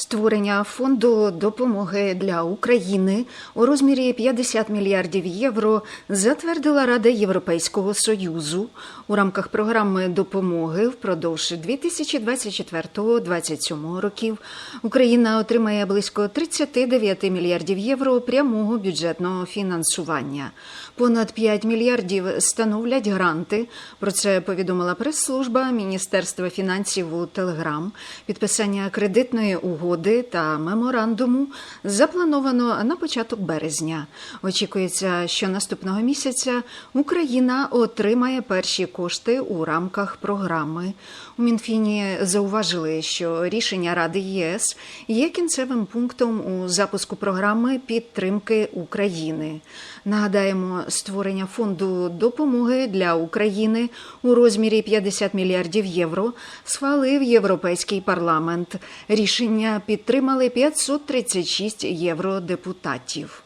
Створення фонду допомоги для України у розмірі 50 мільярдів євро затвердила Рада Європейського союзу у рамках програми допомоги впродовж 2024-2027 років. Україна отримає близько 39 мільярдів євро прямого бюджетного фінансування. Понад 5 мільярдів становлять гранти. Про це повідомила прес-служба Міністерства фінансів у Телеграм. Підписання кредитної угоди та меморандуму заплановано на початок березня. Очікується, що наступного місяця Україна отримає перші кошти у рамках програми. У Мінфіні зауважили, що рішення Ради ЄС є кінцевим пунктом у запуску програми підтримки України. Нагадаємо, створення фонду допомоги для України у розмірі 50 мільярдів євро схвалив Європейський парламент. Рішення підтримали 536 євродепутатів.